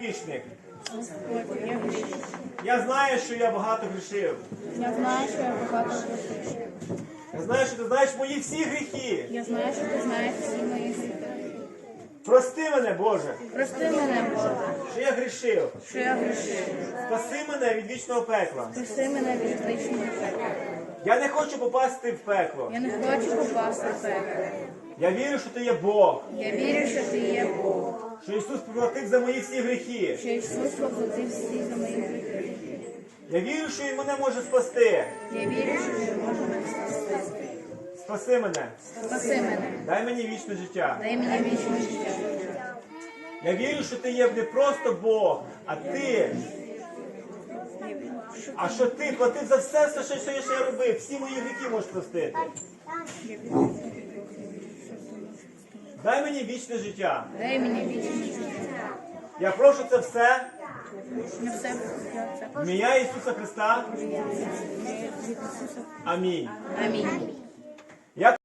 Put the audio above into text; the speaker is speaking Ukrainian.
грішник. Я знаю, що я багато грішив. Я знаю, що я багато грішив. Я знаю, що ти знаєш мої всі гріхи. Я знаю, що ти знаєш всі мої гріхи. Прости мене, Боже, Прости мене, Боже, що я грішив. що я грішив. Спаси мене від вічного пекла. Прости мене від вічного пекла. Я не хочу попасти в пекло. Я не хочу попасти в пекло. Я вірю, що ти є Бог, Я вірю, що ти є Бог, що Ісус поплатив за мої всі гріхи. що Ісус поплатив всі за мої гріхи. Я вірю, що Він мене може спасти. Я вірю, що ти можеш мене спасти. Спаси мене. Спаси мене. Дай мені вічне життя. Дай мені вічне життя. Я вірю, що ти є не просто Бог, а ти. А що ти платив за все, все, що, що я ще робив. Всі мої гріхи можеш простити. Дай мені вічне життя. Дай мені вічне життя. Я прошу це все ім'я Ісуса Христа. Амінь. Амінь.